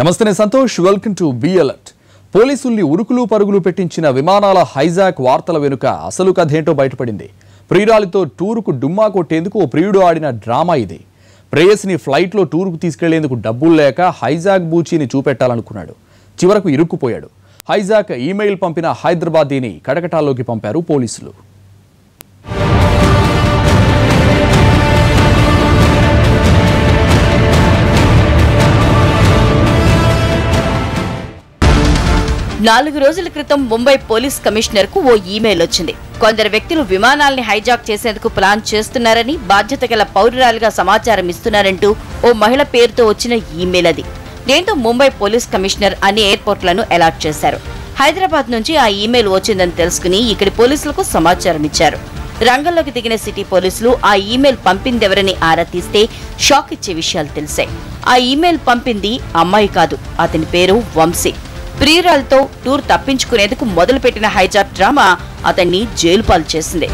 నమస్తే నేను Santosh. Welcome to be alert పోలీసుల్ని ఉరుకులు పరుగులు పెట్టించిన విమానాల హైజాక్ వార్తల వెనుక అసలు కథ ఏంటో బయటపడింది. ప్రియురాలితో టూరుకు డుమ్మా కొట్టేందుకు ఓ ప్రియుడు ఆడిన డ్రామా ఇది. ప్రేయస్ని ఫ్లైట్లో టూరుకు తీసుకెళ్ళేందుకు డబ్బులు లేక హైజాక్ బూచీని చూపెట్టాలనుకున్నాడు. చివరకు ఇరుక్కుపోయాడు. హైజాక్ ఈమెయిల్ పంపిన హైదరాబాదీని కటకటాల్లోకి పంపారు పోలీసులు. నాలుగు రోజుల క్రితం ముంబై పోలీస్ కమిషనర్కు ఓ ఈమెయిల్ వచ్చింది. కొందరు వ్యక్తులు విమానాల్ని హైజాక్ చేసేందుకు ప్లాన్ చేస్తున్నారని బాధ్యత గల పౌరురాలుగా సమాచారం ఇస్తున్నారంటూ ఓ మహిళ పేరుతో వచ్చిన ఈమెయిల్ అది. దీంతో ముంబై పోలీస్ కమిషనర్ అన్ని ఎయిర్పోర్ట్లను అలాట్ చేశారు. హైదరాబాద్ నుంచి ఆ ఈమెయిల్ వచ్చిందని తెలుసుకుని ఇక్కడి పోలీసులకు సమాచారం ఇచ్చారు. రంగంలోకి దిగిన సిటీ పోలీసులు ఆ ఈమెయిల్ పంపిందెవరని ఆరా తీస్తే షాక్ ఇచ్చే విషయాలు తెలిసాయి. ఆ ఈమెయిల్ పంపింది అమ్మాయి కాదు అతని పేరు వంశీ. ప్రియురాలతో టూర్ తప్పించుకునేందుకు మొదలుపెట్టిన హైజాక్ డ్రామా అతన్ని జైలు పాలు చేసింది.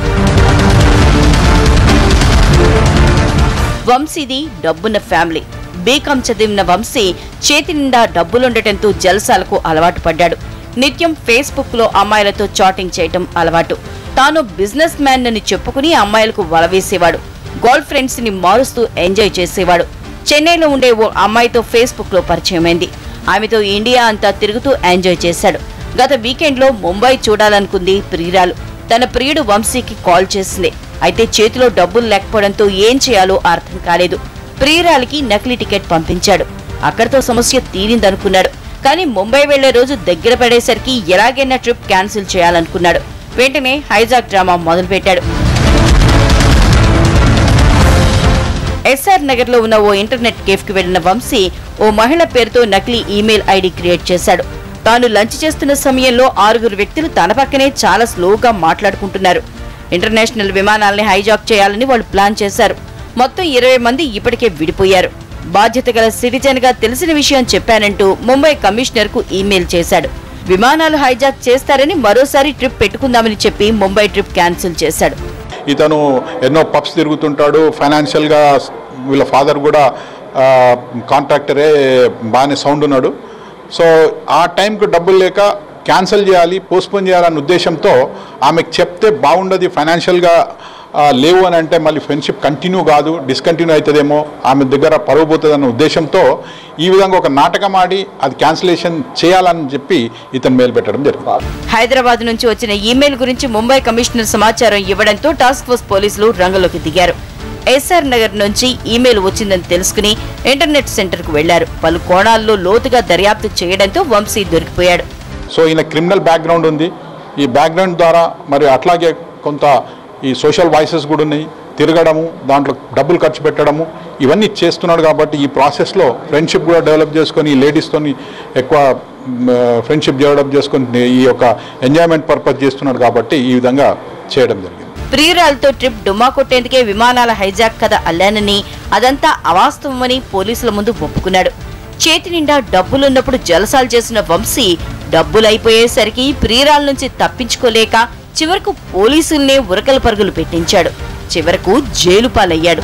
వంశీది డబ్బున్న ఫ్యామిలీ. బీకాం చదివిన వంశీ చేతి నిండా డబ్బులుండటంతో జల్సాలకు అలవాటు పడ్డాడు. నిత్యం ఫేస్బుక్లో అమ్మాయిలతో చాటింగ్ చేయటం అలవాటు. తాను బిజినెస్ మ్యాన్ అని చెప్పుకుని అమ్మాయిలకు వలవేసేవాడు గర్ల్ ఫ్రెండ్స్ని మారుస్తూ ఎంజాయ్ చేసేవాడు. చెన్నైలో ఉండే ఓ అమ్మాయితో ఫేస్బుక్లో పరిచయమైంది. ఆమెతో ఇండియా అంతా తిరుగుతూ ఎంజాయ్ చేశాడు. గత వీకెండ్లో ముంబై చూడాలనుకుంది ప్రియురాలు. తన ప్రియుడు వంశీకి కాల్ చేసింది. అయితే చేతిలో డబ్బులు లేకపోవడంతో ఏం చేయాలో అర్థం కాలేదు. ప్రియురాలికి నకిలీ టికెట్ పంపించాడు. అక్కడితో సమస్య తీరిందనుకున్నాడు. కానీ ముంబై వెళ్ళే రోజు దగ్గర పడేసరికి ఎలాగైనా ట్రిప్ క్యాన్సిల్ చేయాలనుకున్నాడు. వెంటనే హైజాక్ డ్రామా మొదలుపెట్టాడు. ఎస్ఆర్ నగర్లో ఉన్న ఓ ఇంటర్నెట్ కేఫ్కి వెళ్ళిన వంశీ ఓ మహిళ పేరుతో నకిలీ ఈమెయిల్ ఐడి క్రియేట్ చేశాడు. తాను లంచ్ చేస్తున్న సమయంలో ఆరుగురు వ్యక్తులు తన పక్కనే చాలా స్లోగా మాట్లాడుకుంటున్నారు. ఇంటర్నేషనల్ విమానాల్ని హైజాక్ చేయాలని వాళ్ళు ప్లాన్ చేశారు. మొత్తం ఇరవై మంది ఇప్పటికే విడిపోయారు. బాధ్యత గల సిటిజన్గా తెలిసిన విషయం చెప్పానంటూ ముంబై కమిషనర్కు ఈమెయిల్ చేశాడు. విమానాలు హైజాక్ చేస్తారని మరోసారి ట్రిప్ పెట్టుకుందామని చెప్పి ముంబై ట్రిప్ క్యాన్సిల్ చేశాడు. ఇతను ఎన్నో పబ్స్ తిరుగుతుంటాడు. ఫైనాన్షియల్గా వీళ్ళ ఫాదర్ కూడా కాంట్రాక్టరే బాగానే సౌండ్ ఉన్నాడు. సో ఆ టైంకు డబ్బులు లేక క్యాన్సిల్ చేయాలి పోస్ట్పోన్ చేయాలన్న ఉద్దేశంతో ఆమెకు చెప్తే బాగుండదు ఫైనాన్షియల్గా లేవు అని అంటే మళ్ళీ ఫ్రెండ్షిప్ కంటిన్యూ కాదు డిస్కంటిన్యూ అవుతుందేమో ఆమె దగ్గర పరువు పోతుందన్న ఉద్దేశంతో ఈ విధంగా ఒక నాటకం ఆడి అది క్యాన్సిలేషన్ చేయాలని చెప్పి ఇతను మేలు పెట్టడం జరిగింది. హైదరాబాద్ నుంచి వచ్చిన ఈమెయిల్ గురించి ముంబై కమిషనర్ సమాచారం ఇవ్వడంతో టాస్క్ ఫోర్స్ పోలీసులు రంగంలోకి దిగారు. ఎస్ఆర్ నగర్ నుంచి ఈమెయిల్ వచ్చిందని తెలుసుకుని ఇంటర్నెట్ సెంటర్కు వెళ్ళారు. పలు కోణాల్లో లోతుగా దర్యాప్తు చేయడంతో వంశీ దొరికిపోయాడు. సో ఈయన క్రిమినల్ బ్యాక్గ్రౌండ్ ఉంది. ఈ బ్యాక్గ్రౌండ్ ద్వారా మరి అట్లాగే కొంత ఈ సోషల్ వాయిసెస్ కూడా ఉన్నాయి. తిరగడము దాంట్లో డబ్బులు ఖర్చు పెట్టడము ఇవన్నీ చేస్తున్నాడు కాబట్టి ఈ ప్రాసెస్లో ఫ్రెండ్షిప్ కూడా డెవలప్ చేసుకొని ఈ లేడీస్తోని ఎక్కువ ఫ్రెండ్షిప్ డెవలప్ చేసుకొని ఈ యొక్క ఎంజాయ్మెంట్ పర్పస్ చేస్తున్నాడు కాబట్టి ఈ విధంగా చేయడం జరిగింది. ప్రియురాలతో ట్రిప్ డుమ్మా కొట్టేందుకే విమానాల హైజాక్ కథ అల్లానని అదంతా అవాస్తవమని పోలీసుల ముందు ఒప్పుకున్నాడు. చేతి నిండా డబ్బులున్నప్పుడు జలసాలు చేసిన వంశీ డబ్బులైపోయేసరికి ప్రియురాల నుంచి తప్పించుకోలేక చివరకు పోలీసుల్నే ఉరకల పరుగులు పెట్టించాడు. చివరకు జైలు పాలయ్యాడు.